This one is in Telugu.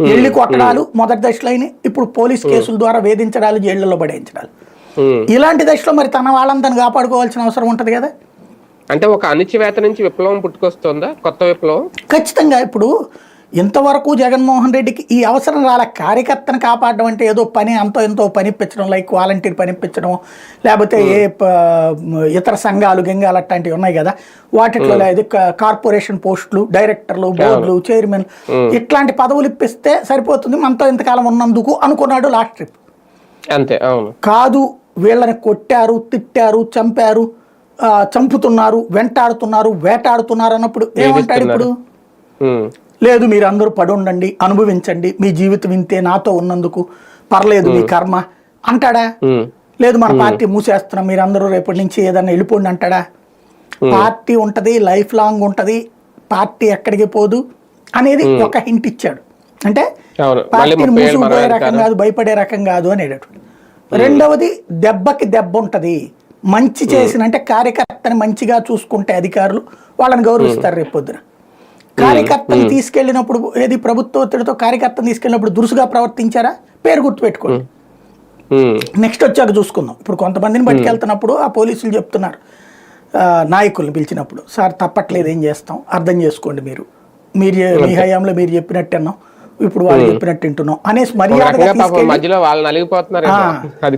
ఎల్లి కొట్టడాలు మొదటి దశలో అయినాయి. ఇప్పుడు పోలీస్ కేసుల ద్వారా వేధించడాలు జైళ్ళలో పడేయించడాలు. ఇలాంటి దశలో మరి తన వాళ్ళని తను కాపాడుకోవాల్సిన అవసరం ఉంటుంది కదా? అంటే ఒక అణిచివేత నుంచి విప్లవం పుట్టుకొస్తుందా? కొత్త విప్లవం? ఖచ్చితంగా ఇప్పుడు ఇంతవరకు జగన్మోహన్ రెడ్డికి ఈ అవసరం రాలే. కార్యకర్తను కాపాడడం అంటే ఏదో పని అంతో ఎంతో పనిపించడం లైక్ వాలంటీర్ పనిపించడం లేకపోతే ఏ ప- ఇతర సంఘాలు గింగాలు అట్లాంటివి ఉన్నాయి కదా. వాటిలో లేదు. క- కార్పొరేషన్ పోస్టులు డైరెక్టర్లు బోర్డులు చైర్మన్ ఇట్లాంటి పదవులు ఇప్పిస్తే సరిపోతుంది. మనతో ఇంతకాలం ఉన్నందుకు అనుకున్నాడు లాస్ట్ ట్రిప్. అంతే అవును. కాదు వీళ్ళని కొట్టారు తిట్టారు చంపారు చంపుతున్నారు వెంటాడుతున్నారు వేటాడుతున్నారు అన్నప్పుడు ఏమంటాడు ఇప్పుడు. లేదు మీరు అందరూ పడి ఉండండి అనుభవించండి మీ జీవితం ఇంతే నాతో ఉన్నందుకు. పర్లేదు మీ కర్మ. అంటాడా. లేదు మన పార్టీ మూసేస్తున్నాం మీరు అందరూ రేపటి నుంచి ఏదన్నా వెళ్ళిపోండి అంటాడా? పార్టీ ఉంటది లైఫ్ లాంగ్ ఉంటది పార్టీ ఎక్కడికి పోదు అనేది ఒక హింట్ ఇచ్చాడు. అంటే పార్టీని మూసుకుపోయే రకం కాదు భయపడే రకం కాదు అనేటటువంటి. రెండవది దెబ్బకి దెబ్బ ఉంటది. మంచి చేసిన అంటే కార్యకర్తని మంచిగా చూసుకుంటే అధికారులు వాళ్ళని గౌరవిస్తారు రేపు పొద్దున. కార్యకర్తను తీసుకెళ్ళినప్పుడు ఏది ప్రభుత్వ ఒత్తిడితో కార్యకర్తను తీసుకెళ్ళినప్పుడు దురుసుగా ప్రవర్తించారా? పేరు గుర్తుపెట్టుకోండి. నెక్స్ట్ వచ్చాక చూసుకుందాం. ఇప్పుడు కొంతమందిని పట్టుకెళ్తున్నప్పుడు ఆ పోలీసులు చెప్తున్నారు. నాయకుల్ని పిలిచినప్పుడు సార్ తప్పట్లేదు ఏం చేస్తాం? అర్థం చేసుకోండి మీరు. మీరు మీ హయాంలో మీరు చెప్పినట్టు అన్నాం. ఇప్పుడు వాళ్ళు చెప్పినట్టు వింటున్నాం. అనేసి మధ్యలో వాళ్ళు నలిగిపోతున్నారు. అది